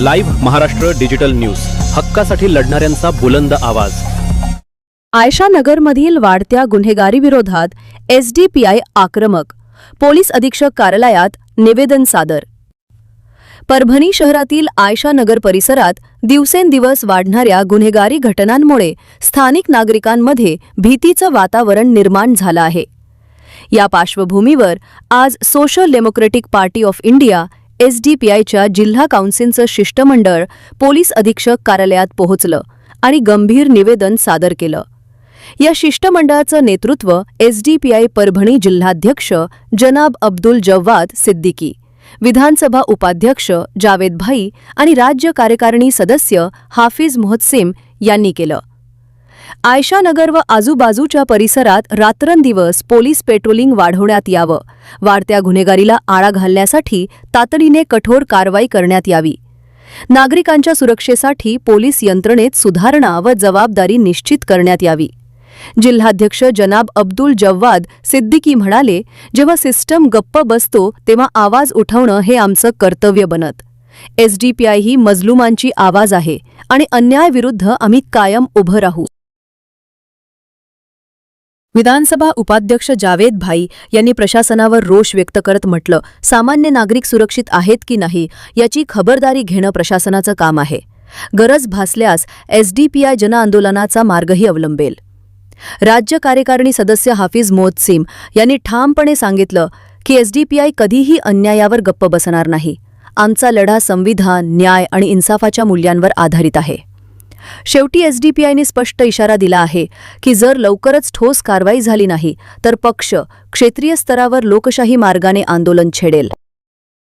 Live Maharashtra digital news. हक्कासाठी लढणाऱ्यांचा बुलंद आवाज. आयशा नगरमधील वाढत्या गुन्हेगारीविरोधात एसडीपीआय आक्रमक. पोलीस अधीक्षक कार्यालयात निवेदन सादर. परभणी शहरातील आयशा नगर परिसरात दिवसेंदिवस वाढणाऱ्या गुन्हेगारी घटनांमुळे स्थानिक नागरिकांमध्ये भीतीचं वातावरण निर्माण झालं आहे. या पार्श्वभूमीवर आज social democratic party of India एसडीपीआयच्या जिल्हा काउन्सिलचं शिष्टमंडळ पोलीस अधीक्षक कार्यालयात पोहोचलं आणि गंभीर निवेदन सादर केलं. या शिष्टमंडळाचं नेतृत्व एसडीपीआय परभणी जिल्हाध्यक्ष जनाब अब्दुल जव्वाद सिद्दीकी विधानसभा उपाध्यक्ष जावेद भाई आणि राज्य कार्यकारिणी सदस्य हाफिज मोहत्सिम यांनी केलं. आयशानगर व आजूबाजूच्या परिसरात रात्रंदिवस पोलीस पेट्रोलिंग वाढवण्यात यावं. वाढत्या गुन्हेगारीला आळा घालण्यासाठी तातडीने कठोर कारवाई करण्यात यावी. नागरिकांच्या सुरक्षेसाठी पोलीस यंत्रणेत सुधारणा व जबाबदारी निश्चित करण्यात यावी. जिल्हाध्यक्ष जनाब अब्दुल जव्वाद सिद्दीकी म्हणाले जेव्हा सिस्टम गप्प बसतो तेव्हा आवाज उठवणं हे आमचं कर्तव्य बनत. एसडीपीआय ही मजलुमांची आवाज आहे आणि अन्यायाविरुद्ध आम्ही कायम उभं राहू. विधानसभा उपाध्यक्ष जावेद भाई यांनी प्रशासनावर रोष व्यक्त करत म्हटलं सामान्य नागरिक सुरक्षित आहेत की नाही याची खबरदारी घेणं प्रशासनाचं काम आहे. गरज भासल्यास एसडीपीआय जनआंदोलनाचा मार्गही अवलंबेल. राज्य कार्यकारिणी सदस्य हाफिज मोहसिम यांनी ठामपणे सांगितलं की एसडीपीआय कधीही अन्यायावर गप्प बसणार नाही. आमचा लढा संविधान न्याय आणि इन्साफाच्या मूल्यांवर आधारित आहे. शेवटी एसडीपीआयने स्पष्ट इशारा दिला आहे की जर लवकरच ठोस कारवाई झाली नाही तर पक्ष क्षेत्रीय स्तरावर लोकशाही मार्गाने आंदोलन छेडेल.